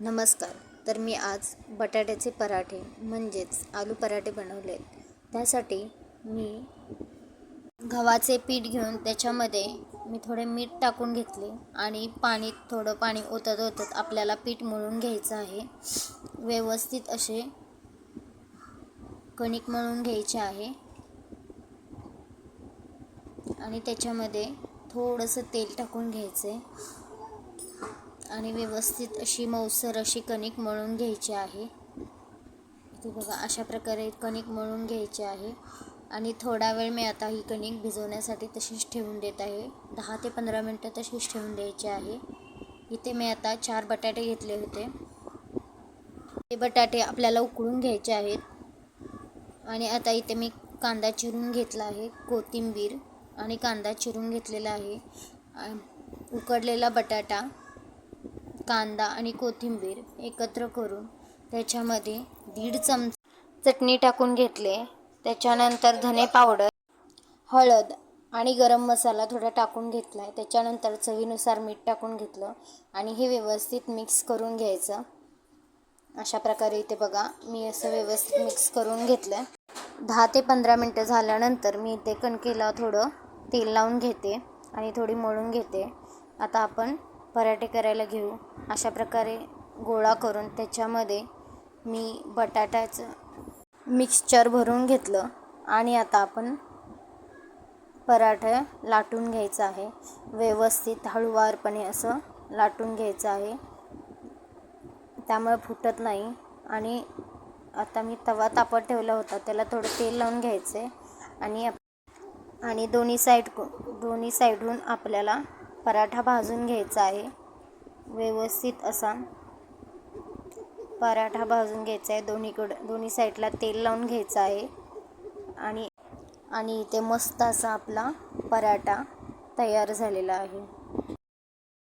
नमस्कार. तर मी आज बटाट्याचे पराठे म्हणजेच आलू पराठे बनवले आहेत. त्यासाठी मी गव्हाचे पीठ घेऊन त्याच्यामध्ये मी थोडे मीठ टाकून घेतले आणि पाणी थोडं पाणी ओतत ओतत आपल्याला पीठ मळून घ्यायचं आहे. व्यवस्थित असे कणिक मळून घ्यायचे आहे. आणि त्याच्यामध्ये थोडंसं तेल टाकून घ्यायचं आहे आणि व्यवस्थित अशी मऊसर अशी कणिक मळून घ्यायची आहे. इथे बघा अशा प्रकारे कणिक मळून घ्यायची आहे. आणि थोडा वेळ मी आता ही कणिक भिजवण्यासाठी तशीच ठेवून देत आहे. दहा ते पंधरा मिनटं तशीच ठेवून द्यायची आहे. इथे मी आता चार बटाटे घेतले होते. ते बटाटे आपल्याला उकळून घ्यायचे आहेत. आणि आता इथे मी कांदा चिरून घेतला आहे कोथिंबीर आणि कांदा चिरून घेतलेला आहे. उकडलेला बटाटा कांदा आणि कोथिंबीर एकत्र करून त्याच्यामध्ये दीड चमच चटणी टाकून घेतले. त्याच्यानंतर धने पावडर हळद आणि गरम मसाला थोडा टाकून घेतला आहे त्याच्यानंतर चवीनुसार मीठ टाकून घेतलं आणि हे व्यवस्थित मिक्स करून घ्यायचं. अशा प्रकारे इथे बघा मी असं व्यवस्थित मिक्स करून घेतलं आहे दहा ते पंधरा मिनटं झाल्यानंतर मी इथे कणकेला थोडं तेल लावून घेते आणि थोडी मळून घेते. आता आपण पराठे करायला घेऊ. अशा प्रकारे गोळा करून त्याच्यामध्ये मी बटाट्याचं मिक्सचर भरून घेतलं आणि आता आपण पराठे लाटून घ्यायचं आहे. व्यवस्थित हळूवारपणे असं लाटून घ्यायचं आहे. त्यामुळे फुटत नाही आणि आता मी तवा तापत ठेवला होता त्याला थोडं तेल लावून घ्यायचं आहे आणि आणि दोन्ही साईड दोन्ही साईडहून आपल्याला पराठा भाजून घ्यायचा आहे. व्यवस्थित असा पराठा भाजून घ्यायचा आहे. दोन्हीकडं दोन्ही साईडला तेल लावून घ्यायचं आहे. आणि आणि इथे मस्त असा आपला पराठा तयार झालेला आहे.